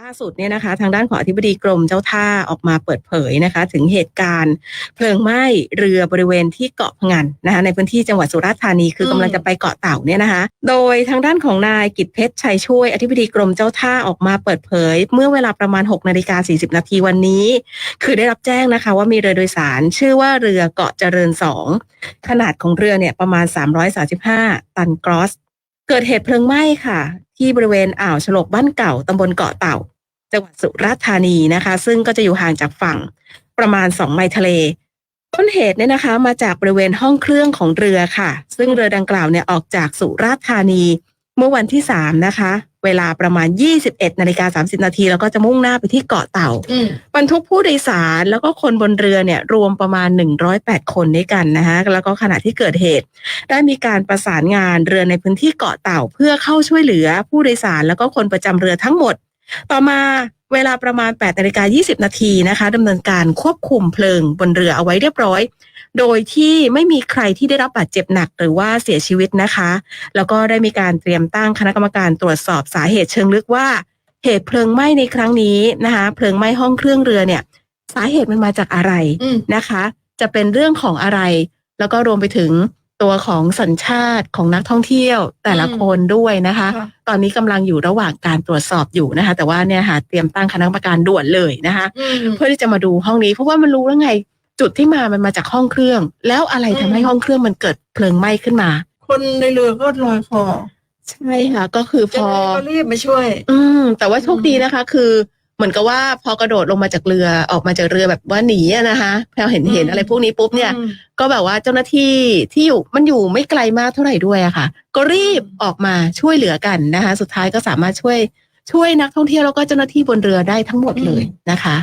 ล่าสุดเนี่ยนะคะทางด้านของอธิบดีกรมเจ้าท่าออกมาเปิดเผยนะคะ ถึงเหตุการณ์เพลิงไหม้เรือบริเวณที่เกาะพงันนะคะในพื้นที่จังหวัดสุราษฎร์ธานีคือมกำลังจะไปเกาะเต่าเนี่ยนะคะ โดยทางด้านของนายกิตเพชรชัยช่วย อธิบดีกรมเจ้าท่าออกมาเปิดเผย เมื่อเวลาประมาณ6นาฬิกา40นาทีวันนี้ คือได้รับแจ้งนะคะ ว่ามีเรือโดยสารชื่อว่าเรือเกาะเจริญสองขนาดของเรือเนี่ยประมาณ 335 ตันกรอส เกิดเหตุเพลิงไหม้ค่ะ ที่บริเวณอ่าวฉลกบ้านเก่าตำบลเกาะเต่า จังหวัดสุราษฎร์ธานีนะคะ ซึ่งก็จะอยู่ห่างจากฝั่งประมาณ 2 ไมล์ทะเล ต้นเหตุเนี่ยนะคะมาจากบริเวณห้องเครื่องของเรือค่ะ ซึ่งเรือดังกล่าวเนี่ยออกจากสุราษฎร์ธานีเมื่อวันที่3นะคะ เวลาประมาณ 21นาฬิกา30 นาที แล้วก็จะมุ่งหน้าไปที่เกาะเต่าอืมบรรทุกผู้โดยสารแล้วก็คนบนเรือเนี่ยรวมประมาณ 108 คนด้วยกันนะคะแล้วก็ขณะที่เกิดเหตุ ได้มีการประสานงานเรือในพื้นที่เกาะเต่า เพื่อเข้าช่วยเหลือผู้โดยสารแล้วก็คนประจำเรือทั้งหมด ต่อมาเวลาประมาณ8นาฬิกา20 นาทีนะคะดำเนินการควบคุมเพลิงบนเรือเอาไว้เรียบร้อย โดยที่ไม่มีใครที่ได้รับบาดเจ็บหนักหรือว่าเสียชีวิตนะคะ แล้วก็ได้มีการเตรียมตั้งคณะกรรมการตรวจสอบสาเหตุเชิงลึกว่า เหตุเพลิงไหม้ในครั้งนี้นะคะเพลิงไหม้ห้องเครื่องเรือเนี่ย สาเหตุมันมาจากอะไรนะคะ จะเป็นเรื่องของอะไร แล้วก็รวมไปถึง ตัวของสัญชาติของนักท่องเที่ยวแต่ละอืมคนด้วยนะคะค่ะตอนนี้กำลังอยู่ระหว่างการตรวจสอบอยู่นะคะ แต่ว่าเนี่ยค่ะเตรียมตั้งคณะกรรมการด่วนเลยนะคะอืมเพื่อที่จะมาดูห้องนี้เพราะว่ามันรู้แล้วไงจุดที่มามันมาจากห้องเครื่อง แล้วอะไรทำให้อืมห้องเครื่องมันเกิดเพลิงไหม้ขึ้นมา คนในเรือก็ลอยคอใช่ค่ะ ก็คือพเจ้าอหน้าที่ก็รีบมาช่วย อืมแต่ว่าโชคดีนะคะ คือ เหมือนกับว่าพอกระโดดลงมาจากเรือออกมาจากเรือแบบว่าหนีอะนะคะพอเห็นอืมเห็นอะไรพวกนี้ปุ๊บเนี่ยอืมก็แบบว่าเจ้าหน้าที่ที่อยู่มันอยู่ไม่ไกลมากเท่าไหร่ด้วยอะค่ะ ก็รีบออกมาช่วยเหลือกันนะคะ สุดท้ายก็สามารถช่วยช่วยนักท่องเที่ยวแล้วก็เจ้าหน้าที่บนเรือได้ทั้งหมดเลยนะคะ